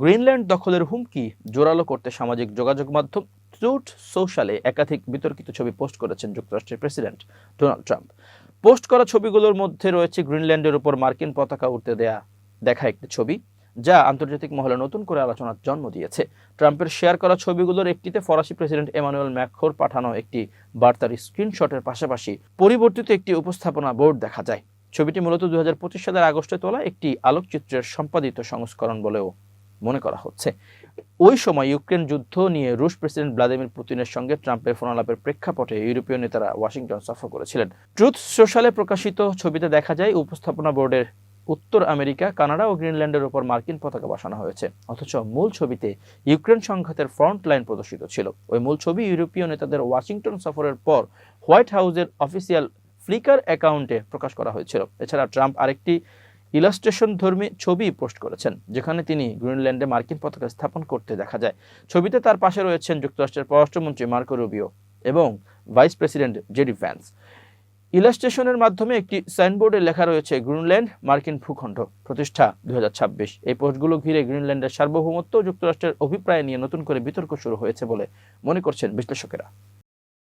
Greenland দখলের হুমকি জোরালো করতে সামাজিক যোগাযোগ মাধ্যম ট্রুথ সোশ্যালে একাধিক বিতর্কিত ছবি পোস্ট করেছেন যুক্তরাষ্ট্রের প্রেসিডেন্ট ডোনাল্ড ট্রাম্প। পোস্ট করা ছবিগুলোর মধ্যে রয়েছে গ্রিনল্যান্ডের উপর মার্কিন পতাকা উঠতে দেয়া দেখা একটি ছবি, যা আন্তর্জাতিক মহলে নতুন করে আলোচনার জন্ম দিয়েছে। ট্রাম্পের শেয়ার করা ছবিগুলোর একটিতে ফরাসি প্রেসিডেন্ট এমানুয়েল ম্যাকখোর পাঠানো একটি বার্তার স্ক্রিনশটের পাশাপাশি পরিবর্তিত একটি উপস্থাপনা বোর্ড দেখা যায়। ছবিটি মূলত দু হাজার পঁচিশ সালের আগস্টে তোলা একটি আলোকচিত্রের সম্পাদিত সংস্করণ বলেও মনে করা হচ্ছে। ওই সময় ইউক্রেন যুদ্ধ নিয়ে রুশ প্রেসিডেন্ট ভ্লাদিমির পুতিনের সঙ্গে ট্রাম্পের ফোনালাপের প্রেক্ষাপটে ইউরোপীয় নেতারা ওয়াশিংটন সফর করেছিলেন। ট্রুথ সোশ্যালে প্রকাশিত ছবিতে দেখা যায়, উপস্থাপনা বোর্ডের উত্তর আমেরিকা, কানাডা ও গ্রিনল্যান্ডের উপর মার্কিন পতাকা বসানো হয়েছে। অথচ মূল ছবিতে ইউক্রেন সংঘাতের ফ্রন্ট লাইন প্রদর্শিত ছিল। ওই মূল ছবি ইউরোপীয় নেতাদের ওয়াশিংটন সফরের পর হোয়াইট হাউসের অফিসিয়াল ফ্লিকার অ্যাকাউন্টে প্রকাশ করা হয়েছিল। এছাড়া ট্রাম্প আরেকটি ইলাস্ট্রেশন ধর্মী ছবি পোস্ট করেছেন, যেখানে তিনি গ্রিনল্যান্ডে মার্কিন পতাকা স্থাপন করতে দেখা যায়। ছবিতে তার পাশে রয়েছেন যুক্তরাষ্ট্রের পররাষ্ট্রমন্ত্রী মার্কো রুবিও এবং ভাইস প্রেসিডেন্ট জেডি ভ্যান্স। ইলাস্ট্রেশনের মাধ্যমে একটি সাইনবোর্ডে লেখা রয়েছে, গ্রিনল্যান্ড, মার্কিন ভূখণ্ড প্রতিষ্ঠা দুই হাজার ছাব্বিশ। এই পোস্টগুলো ঘিরে গ্রিনল্যান্ডের সার্বভৌমত্ব যুক্তরাষ্ট্রের অভিপ্রায় নিয়ে নতুন করে বিতর্ক শুরু হয়েছে বলে মনে করছেন বিশ্লেষকেরা।